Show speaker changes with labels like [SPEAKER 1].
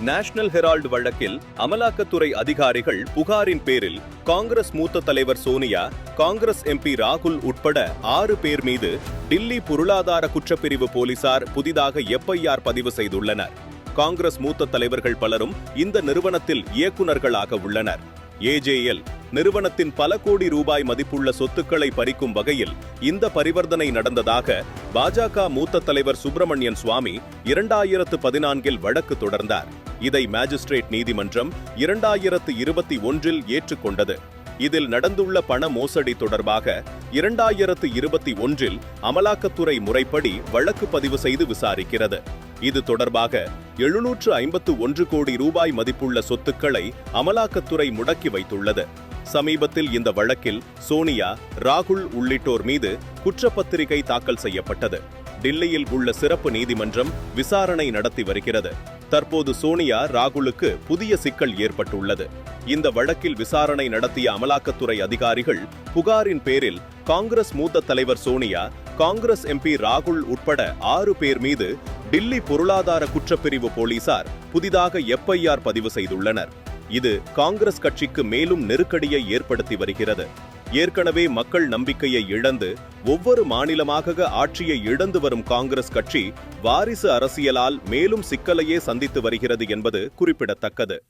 [SPEAKER 1] National Herald வழக்கில் அமலாக்கத்துறை அதிகாரிகள் புகாரின் பேரில் காங்கிரஸ் மூத்த தலைவர் சோனியா காங்கிரஸ் எம்பி ராகுல் உட்பட ஆறு பேர் மீது டில்லி பொருளாதார குற்றப்பிரிவு போலீசார் புதிதாக எஃப்ஐஆர் பதிவு செய்துள்ளனர். காங்கிரஸ் மூத்த தலைவர்கள் பலரும் இந்த நிறுவனத்தில் இயக்குநர்களாக உள்ளனர். ஏஜேஎல் நிறுவனத்தின் பல கோடி ரூபாய் மதிப்புள்ள சொத்துக்களை பறிக்கும் வகையில் இந்த பரிவர்த்தனை நடந்ததாக பாஜக மூத்த தலைவர் சுப்பிரமணியன் சுவாமி இரண்டாயிரத்து பதினான்கில் வழக்கு தொடர்ந்தார். இதை மேஜிஸ்ட்ரேட் நீதிமன்றம் இரண்டாயிரத்து இருபத்தி ஒன்றில் ஏற்றுக்கொண்டது. இதில் நடந்துள்ள பண மோசடி தொடர்பாக இரண்டாயிரத்து இருபத்தி ஒன்றில் அமலாக்கத்துறை முறைப்படி வழக்கு பதிவு செய்து விசாரிக்கிறது. இது தொடர்பாக எழுநூற்று ஐம்பத்து ஒன்று கோடி ரூபாய் மதிப்புள்ள சொத்துக்களை அமலாக்கத்துறை முடக்கி வைத்துள்ளது. சமீபத்தில் இந்த வழக்கில் சோனியா ராகுல் உள்ளிட்டோர் மீது குற்றப்பத்திரிகை தாக்கல் செய்யப்பட்டது. டில்லியில் உள்ள சிறப்பு நீதிமன்றம் விசாரணை நடத்தி வருகிறது. தற்போது சோனியா ராகுலுக்கு புதிய சிக்கல் ஏற்பட்டுள்ளது. இந்த வழக்கில் விசாரணை நடத்திய அமலாக்கத்துறை அதிகாரிகள் புகாரின் பேரில் காங்கிரஸ் மூத்த தலைவர் சோனியா காங்கிரஸ் எம்பி ராகுல் உட்பட ஆறு பேர் மீது டில்லி பொருளாதார குற்றப்பிரிவு போலீசார் புதிதாக எஃப்ஐஆர் பதிவு செய்துள்ளனர். இது காங்கிரஸ் கட்சிக்கு மேலும் நெருக்கடியை ஏற்படுத்தி வருகிறது. ஏற்கனவே மக்கள் நம்பிக்கையை இழந்து ஒவ்வொரு மாநிலமாக ஆட்சியை இழந்து வரும் காங்கிரஸ் கட்சி வாரிசு அரசியலால் மேலும் சிக்கலையே சந்தித்து வருகிறது என்பது குறிப்பிடத்தக்கது.